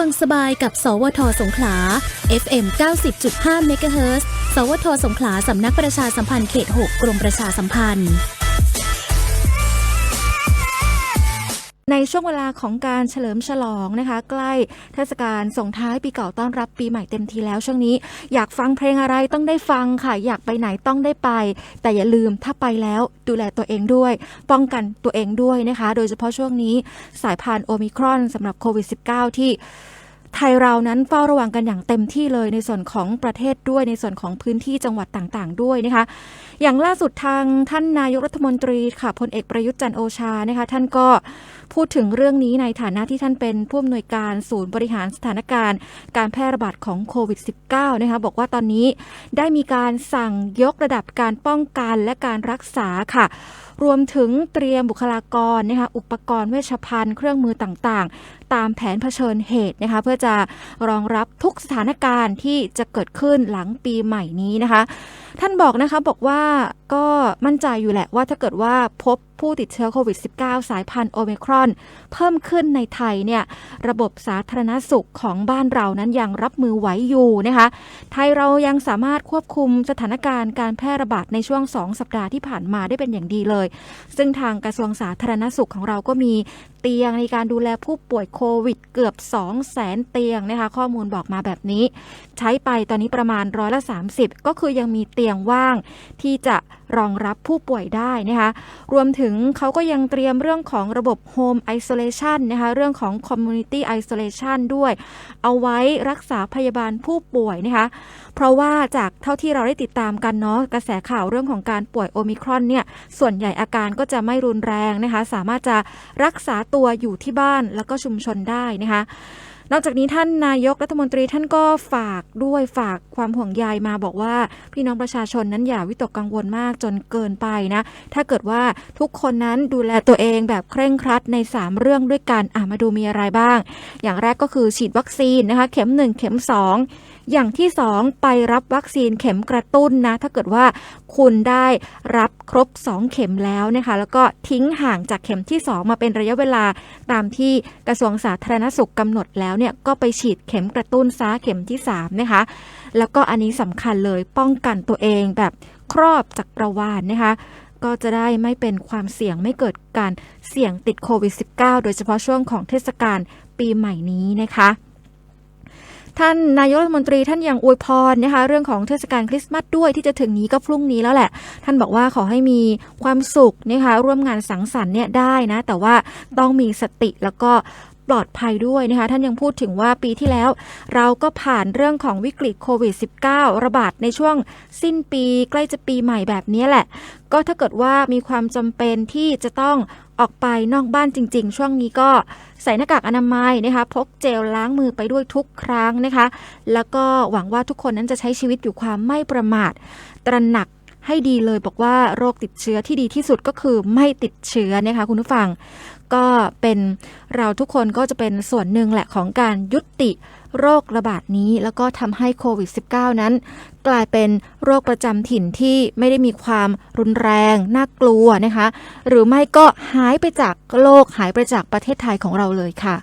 ฟังสบายกับสวทสงขลา FM 90.5เมกะเฮิรตซ์สวทสงขลาสำนักประชาสัมพันธ์เขต 6 กรมประชาสัมพันธ์ ในช่วงเวลาของการเฉลิมฉลองนะคะ ใกล้เทศกาลส่งท้ายปีเก่าต้อนรับปีใหม่เต็มทีแล้วช่วงนี้ อยากฟังเพลงอะไรต้องได้ฟังค่ะ อยากไปไหนต้องได้ไป แต่อย่าลืมถ้าไปแล้วดูแลตัวเองด้วย ป้องกันตัวเองด้วยนะคะ โดยเฉพาะช่วงนี้สายพันธุ์โอมิครอนสำหรับโควิด -19 ที่ ไทยเรานั้นเฝ้าระวังกันอย่างเต็มที่เลยในส่วนของประเทศด้วยในส่วนของพื้นที่จังหวัดต่างๆ ด้วยนะคะ อย่างล่าสุดทางท่านนายกรัฐมนตรีค่ะพลเอกประยุทธ์จันโอชานะคะท่านก็พูดถึงเรื่องนี้ในฐานะที่ท่านเป็นผู้อำนวยการศูนย์บริหารสถานการณ์ การแพร่ระบาดของโควิด -19 นะคะบอกว่าตอนนี้ได้มีการสั่งยกระดับการป้องกันและการรักษาค่ะ รวมถึงเตรียมบุคลากรนะคะอุปกรณ์เวชภัณฑ์เครื่องมือต่างๆ ตามแผนเผชิญเหตุนะคะเพื่อจะรองรับทุกสถานการณ์ที่จะเกิดขึ้นหลังปีใหม่นี้นะคะ ท่านบอกนะคะบอกว่า ก็มั่นใจอยู่แหละว่าถ้าเกิดว่าพบผู้ติดเชื้อโควิด -19 สายพันธุ์โอเมครอน เพิ่มขึ้นในไทยเนี่ยระบบสาธารณสุขของบ้านเรานั้นยังรับมือไหวอยู่นะคะ ไทยเรายังสามารถควบคุมสถานการณ์การแพร่ระบาดในช่วง 2 สัปดาห์ที่ผ่านมาได้เป็นอย่างดีเลย ซึ่งทางกระทรวงสาธารณสุขของเราก็มีเตียงในการดูแลผู้ป่วยโควิดเกือบ 2 0 0แสนเตียงนะคะ ข้อมูลบอกมาแบบนี้ ใช้ไปตอนนี้ประมาณร้อยละ 30 ก็คือยังมีเตียงว่างที่จะ รองรับผู้ป่วยได้นะคะ รวมถึงเขาก็ยังเตรียมเรื่องของระบบ Home Isolation นะคะ เรื่องของ Community Isolation ด้วย เอาไว้รักษาพยาบาลผู้ป่วยนะคะ เพราะว่าจากเท่าที่เราได้ติดตามกันเนาะ กระแสข่าวเรื่องของการป่วยโอมิครอนเนี่ย ส่วนใหญ่อาการก็จะไม่รุนแรงนะคะ สามารถจะรักษาตัวอยู่ที่บ้านแล้วก็ชุมชนได้นะคะ นอกจากนี้ท่านนายกรัฐมนตรีท่านก็ฝากด้วยฝากความห่วงใยมาบอกว่า พี่น้องประชาชนนั้นอย่าวิตกกังวลมากจนเกินไปนะ ถ้าเกิดว่าทุกคนนั้นดูแลตัวเองแบบเคร่งครัดใน 3 เรื่องด้วยกันอะมาดูมีอะไรบ้าง อย่างแรกก็คือฉีดวัคซีนนะคะ เข็ม 1 เข็ม 2 อย่างที่ 2 ไปรับวัคซีนเข็มกระตุ้นนะถ้าเกิดว่าคุณได้รับครบ 2 เข็มแล้วนะคะแล้วก็ทิ้งห่างจากเข็มที่ 2 มาเป็นระยะเวลาตามที่กระทรวงสาธารณสุขกำหนดแล้วเนี่ยก็ไปฉีดเข็มกระตุ้นซะเข็มที่3นะคะแล้วก็อันนี้สำคัญเลยป้องกันตัวเองแบบครอบจักรวาลนนะคะก็จะได้ไม่เป็นความเสี่ยงไม่เกิดการเสี่ยงติดโควิด -19 โดยเฉพาะช่วงของเทศกาลปีใหม่นี้นะคะ ท่านนายกรัฐมนตรีท่านยังอวยพรนะคะเรื่องของเทศกาลคริสต์มาสด้วยที่จะถึงนี้ก็พรุ่งนี้แล้วแหละ ท่านบอกว่าขอให้มีความสุขนะคะร่วมงานสังสรรค์เนี่ยได้นะ แต่ว่าต้องมีสติแล้วก็ ปลอดภัยด้วยนะคะ ท่านยังพูดถึงว่าปีที่แล้ว เราก็ผ่านเรื่องของวิกฤตโควิด -19 ระบาดในช่วงสิ้นปีใกล้จะปีใหม่แบบนี้แหละ ก็ถ้าเกิดว่ามีความจำเป็นที่จะต้องออกไปนอกบ้านจริง ๆ ช่วงนี้ก็ใส่หน้ากากอนามัยนะคะ พกเจลล้างมือไปด้วยทุกครั้งนะคะ แล้วก็หวังว่าทุกคนนั้นจะใช้ชีวิตอยู่ความไม่ประมาท ตระหนัก ให้ดีเลยบอกว่าโรคติดเชื้อที่ดีที่สุดก็คือไม่ติดเชื้อนะคะคุณผู้ฟัง ก็เป็นเราทุกคนก็จะเป็นส่วนหนึ่งแหละของการยุติโรคระบาดนี้แล้วก็ทำให้โควิด -19 นั้น กลายเป็นโรคประจำถิ่นที่ไม่ได้มีความรุนแรง น่ากลัวนะคะ หรือไม่ก็หายไปจากโลกหายไปจากประเทศไทยของเราเลยค่ะ